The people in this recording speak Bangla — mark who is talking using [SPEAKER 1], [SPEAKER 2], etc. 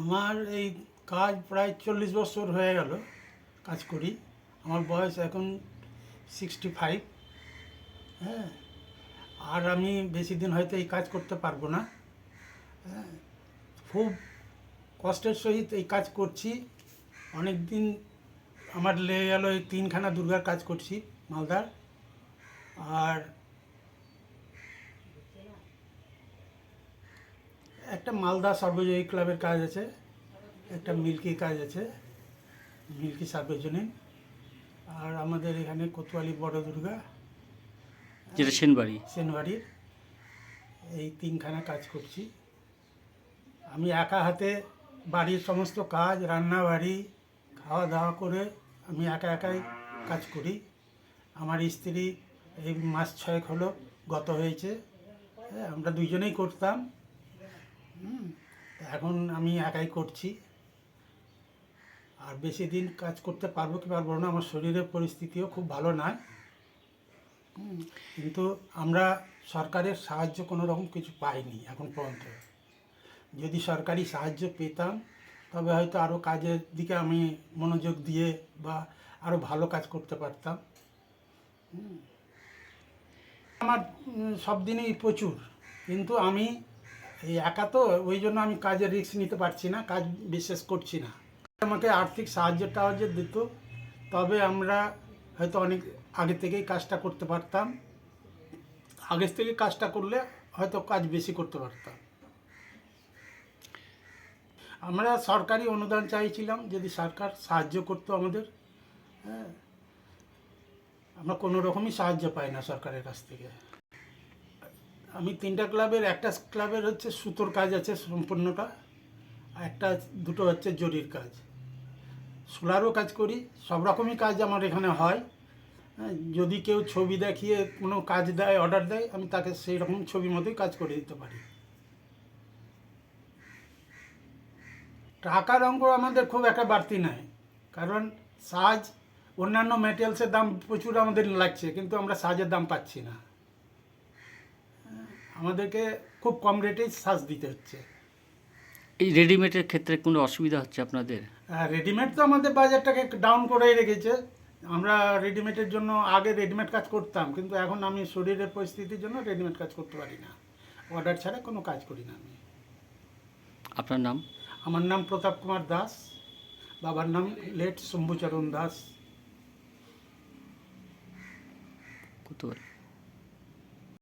[SPEAKER 1] আমার এই কাজ প্রায় চল্লিশ বছর হয়ে গেল কাজ করি। আমার বয়স এখন সিক্সটি ফাইভ হ্যাঁ আর আমি বেশি দিন হয়তো এই কাজ করতে পারব না। হ্যাঁ খুব কষ্টের সহিত এই কাজ করছি। অনেক দিন আমার লেগে গেল এই তিনখানা দুর্গার কাজ করছি, মালদার। আর একটা মালদা সর্বজয়ী ক্লাবের কাজ আছে একটা মিল্কি কাজ আছে মিল্কি সার্বজনীন। আর আমাদের এখানে কোতোয়ালি বড় দুর্গা
[SPEAKER 2] যেটা সেনবাড়ি।
[SPEAKER 1] সেনবাড়ির। এই তিনখানা কাজ করছি। আমি একা হাতে বাড়ির সমস্ত কাজ রান্না বাড়ি খাওয়া দাওয়া করে আমি একা একাই কাজ করি। আমার স্ত্রী এই মাস ছয়েক হলো গত হয়েছে। হ্যাঁ, আমরা দুইজনেই করতাম। এখন আমি একাই করছি। আর বেশি দিন কাজ করতে পারব কি পারব না আমার শরীরের পরিস্থিতিও খুব ভালো নয়। কিন্তু আমরা সরকারের সাহায্য কোনো রকম কিছু পাইনি এখন পর্যন্ত। যদি সরকারি সাহায্য পেতাম তবে হয়তো আরও কাজের দিকে আমি মনোযোগ দিয়ে বা আরও ভালো কাজ করতে পারতাম। আমার সব দিনই প্রচুর। কিন্তু আমি এই একা তো, ওই জন্য আমি কাজের রিস্ক নিতে পারছি না, কাজ বিশেষ করছি না। আমাকে আর্থিক সাহায্য টাহায্য দিত, তবে আমরা হয়তো অনেক আগে থেকেই কাজটা করতে পারতাম। আগের থেকে কাজটা করলে হয়তো কাজ বেশি করতে পারতাম। আমরা সরকারি অনুদান চাইছিলাম, যদি সরকার সাহায্য করতো আমাদের হ্যাঁ। আমরা কোনো রকমই সাহায্য পাই না সরকারের কাছ থেকে। আমি তিনটা ক্লাবের একটা ক্লাবের হচ্ছে সুতোর কাজ আছে সম্পূর্ণটা একটা দুটো হচ্ছে জরির কাজ। সোলারও কাজ করি সব রকমই কাজ আমার এখানে হয়। হ্যাঁ, যদি কেউ ছবি দেখিয়ে কোনো কাজ দেয় অর্ডার দেয় আমি তাকে সেই রকম ছবি মতোই কাজ করে দিতে পারি। টাকার অঙ্ক আমাদের খুব একটা বাড়তি নাই কারণ সাজ অন্যান্য ম্যাটেরিয়ালসের দাম প্রচুর আমাদের লাগছে কিন্তু আমরা সাজের দাম পাচ্ছি না। আমাদেরকে খুব কম রেটেই সাজ দিতে হচ্ছে।
[SPEAKER 2] এই রেডিমেডের ক্ষেত্রে কোনো অসুবিধা হচ্ছে আপনাদের?
[SPEAKER 1] আর রেডিমেড তো আমাদের বাজারটাকে ডাউন করে রেখেছে। আমরা রেডিমেডের জন্য আগে রেডিমেড কাজ করতাম কিন্তু এখন আমি শরীরের পরিস্থিতির জন্য রেডিমেড কাজ করতে পারি না। অর্ডার ছাড়া কোনো কাজ করি না আমি।
[SPEAKER 2] আপনার নাম?
[SPEAKER 1] আমার নাম প্রতাপ কুমার দাস। বাবার নাম লেট শম্ভুচরণ দাস।
[SPEAKER 2] কোতোয়ালি